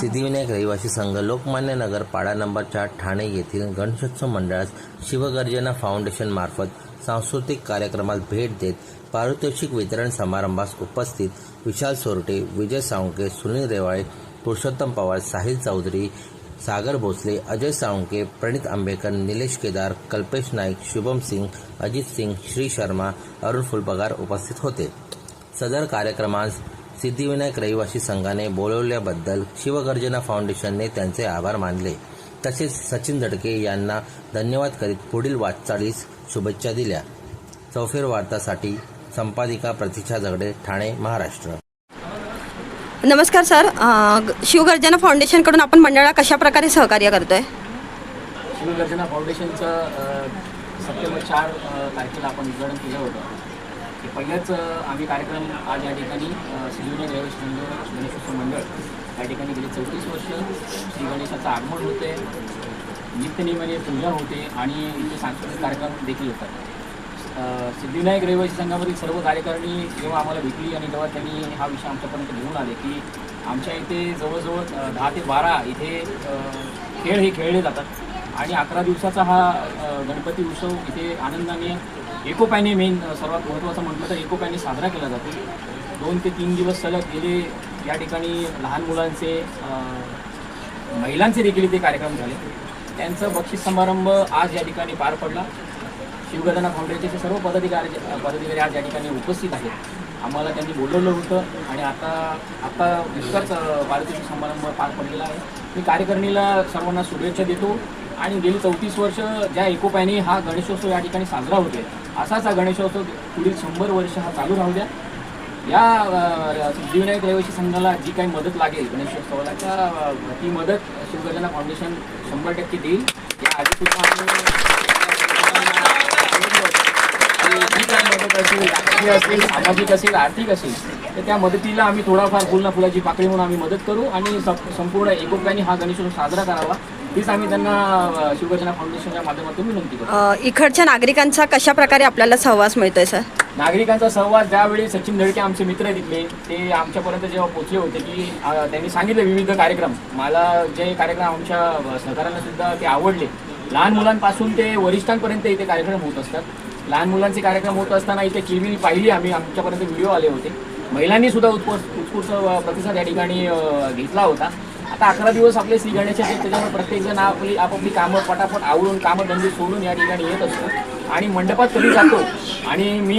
सिद्धिविनायक रहिवासी संघ लोकमान्य नगर पाडा नंबर चार ठाणे येथील गणेशोत्सव मंडळास शिवगर्जना फाउंडेशन मार्फत सांस्कृतिक कार्यक्रमास भेट देत पारितोषिक वितरण समारंभास उपस्थित विशाल सोरटे विजय सावंके सुनील रेवाळे पुरुषोत्तम पवार साहिल चौधरी सागर भोसले अजय सावंके प्रणित आंबेकर निलेश केदार कल्पेश नाईक शुभम सिंग अजित सिंग श्री शर्मा अरुण फुलपगार उपस्थित होते. सदर कार्यक्रमास सिद्धिविनायक रहिवासी संघाने बोलवल्याबद्दल शिवगर्जना फाउंडेशनने त्यांचे आभार मानले. तसेच सचिन झडके यांना धन्यवाद करीत पुढील वाटचालीस शुभेच्छा दिल्या. चौफेर वार्तासाठी संपादिका प्रतीक्षा झगडे ठाणे महाराष्ट्र. नमस्कार सर. शिवगर्जना फाउंडेशनकडून आपण मंडळाला कशा प्रकारे सहकार्य करतोय? शिवगर्जना फाउंडेशनचं सप्टेंबर चार तारखेला आपण उद्घाटन केलं होतं. पहिल्याच आम्ही कार्यक्रम आज या ठिकाणी सिंधुदुर्ग सिद्धिविनायक गणेशोत्सव मंडळ या ठिकाणी गेली चौतीस वर्ष. श्री गणेशाचं आगमन होते नित्यनेमाने पूजा होते आणि इथे सांस्कृतिक कार्यक्रम देखील होतात. सिद्धिविनायक रहिवासी संघामधील सर्व कार्यकारिणी जेव्हा आम्हाला भेटली आणि तेव्हा त्यांनी हा विषय आमच्यापर्यंत घेऊन आले की आमच्या इथे जवळजवळ दहा ते बारा इथे खेळ हे खेळले जातात. आणि अकरा दिवसाचा हा गणपती उत्सव इथे आनंदाने एकोप्याने मेन सर्वात महत्त्वाचं म्हटलं तर एकोप्याने साजरा केला जातो. दोन ते तीन दिवस सलग गेले या ठिकाणी लहान मुलांचे महिलांचे देखील इथे कार्यक्रम झाले. त्यांचं बक्षीस समारंभ आज या ठिकाणी पार पडला. शिवगदना फाउंडेशनचे सर्व पदाधिकारी पदाधिकारी आज या ठिकाणी उपस्थित आहेत. आम्हाला त्यांनी बोलवलं होतं आणि आता आता इतकाच पारितोषिक समारंभ पार पडलेला आहे. मी कार्यकारिणीला सर्वांना शुभेच्छा देतो. आणि गेली चौतीस वर्ष ज्या एकोप्याने हा गणेशोत्सव या ठिकाणी साजरा होते असाच हा गणेशोत्सव पुढील शंभर वर्ष हा चालू राहू द्या. या सिद्धिविनायक रहिवासी संघाला जी काही मदत लागेल गणेशोत्सवाला त्या ती मदत शिवगर्जना फाउंडेशन शंभर टक्के देईल. या आधी सुद्धा आम्ही जी काही मदत असेल राजकीय असेल सामाजिक असेल आर्थिक असेल तर त्या मदतीला आम्ही थोडाफार फुल ना फुलाची पाकळी म्हणून आम्ही मदत करू आणि संपूर्ण एकोप्याने हा गणेशोत्सव साजरा करावा. आम्ही त्यांना फाउंडेशनच्या माध्यमातून विनंती करू अ, इकडच्या नागरिकांचा कशा प्रकारे आपल्याला सहवास मिळतोय सर? नागरिकांचा संवाद ज्यावेळी सचिन धडके आमचे मित्र आहेत इथले ते आमच्यापर्यंत जेव्हा पोहोचले होते की अ, त्यांनी सांगितले विविध कार्यक्रम. मला जे कार्यक्रम आमच्या सहकाऱ्यांना सुद्धा ते आवडले. लहान मुलांपासून ते वरिष्ठांपर्यंत इथे कार्यक्रम होत असतात. लहान मुलांचे कार्यक्रम होत असताना इथे केळवी पाहिली आम्ही आमच्यापर्यंत व्हिडिओ आले होते. महिलांनी सुद्धा उत्स्फूर्त अ, प्रतिसाद या ठिकाणी अ, घेतला होता. आता अकरा दिवस आपले श्री गणेश आहेत त्याच्यामुळे प्रत्येकजण आपली आपापली कामं पटापट आवडून कामं धंदे सोडून या ठिकाणी येत असतो आणि मंडपात कधी जातो? आणि मी